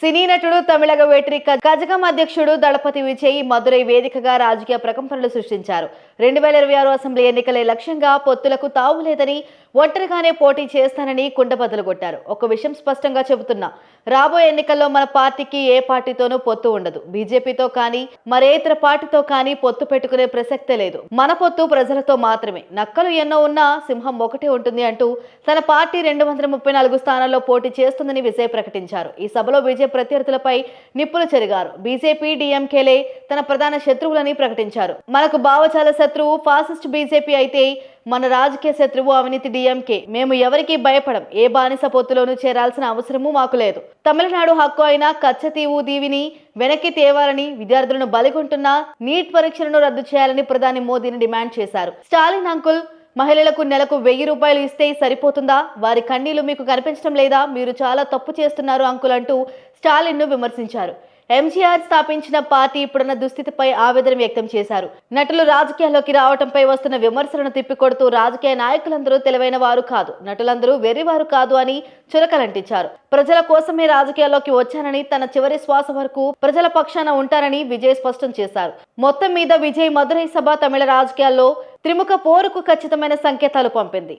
సినీ నటుడు తమిళగ వేట్రి క- కజగం అధ్యక్షుడు దళపతి విజయ్ మధురై వేదికగా రాజకీయ ప్రకంపనలు సృష్టించారు. రెండు వేల ఇరవై ఆరు అసెంబ్లీ ఎన్నికలే లక్ష్యంగా పొత్తులకు తావు లేదని ఒంటరిగానే పోటీ చేస్తానని కుండబద్దలు కొట్టారు. ఒక విషయం స్పష్టంగా చెబుతున్నా రాబోయే ఎన్నికల్లో మన పార్టీకి ఏ పార్టీతోనూ పొత్తు ఉండదు. బీజేపీతో కానీ మరే ఇతర పార్టీతో కానీ పొత్తు పెట్టుకునే ప్రసక్తే లేదు. మన పొత్తు ప్రజలతో మాత్రమే. నక్కలు ఎన్నో ఉన్నా సింహం ఒకటే ఉంటుంది అంటూ తన పార్టీ రెండు వందల ముప్పై నాలుగు స్థానాల్లో పోటీ చేస్తుందని విజయ్ ప్రకటించారు. ఈ సభలో బీజేపీ ప్రత్యర్థులపై నిప్పులు చెరిగారు. బీజేపీ డిఎంకేలే తన ప్రధాన శత్రువులని ప్రకటించారు. మనకు భావచాల శత్రువు ఫాసిస్ట్ బీజేపీ అయితే మన రాజకీయ శత్రువు అవినీతి డిఎంకే మేము ఎవరికీ భయపడం ఏ బానిస పొత్తులోనూ చేరాల్సిన అవసరమూ మాకు లేదు. తమిళనాడు హక్కు అయిన కచ్చతీవు దీవిని వెనక్కి తేవాలని విద్యార్థులను బలిగొంటున్న నీట్ పరీక్షలను రద్దు చేయాలని ప్రధాని మోదీని డిమాండ్ చేశారు. స్టాలిన్ అంకుల్ మహిళలకు నెలకు వెయ్యి రూపాయలు ఇస్తే సరిపోతుందా? వారి కన్నీళ్ళు మీకు కనిపించడం లేదా? మీరు చాలా తప్పు చేస్తున్నారు అంకుల్ అంటూ స్టాలిన్ను విమర్శించారు. ఎంజీఆర్ స్థాపించిన పార్టీ ఇప్పుడున్న దుస్థితిపై ఆవేదన వ్యక్తం చేశారు. నటులు రాజకీయాల్లోకి రావటంపై వస్తున్న విమర్శలను తిప్పికొడుతూ రాజకీయ నాయకులందరూ తెలివైన వారు కాదు. నటులందరూ వెర్రివారు కాదు అని చురకలంటించారు ప్రజల కోసమే రాజకీయాల్లోకి వచ్చానని తన చివరి శ్వాస వరకు ప్రజల పక్షాన ఉంటారని విజయ్ స్పష్టం చేశారు. మొత్తం మీద విజయ్ మధురై సభ తమిళ రాజకీయాల్లో త్రిముఖ పోరుకు ఖచ్చితమైన సంకేతాలు పంపింది.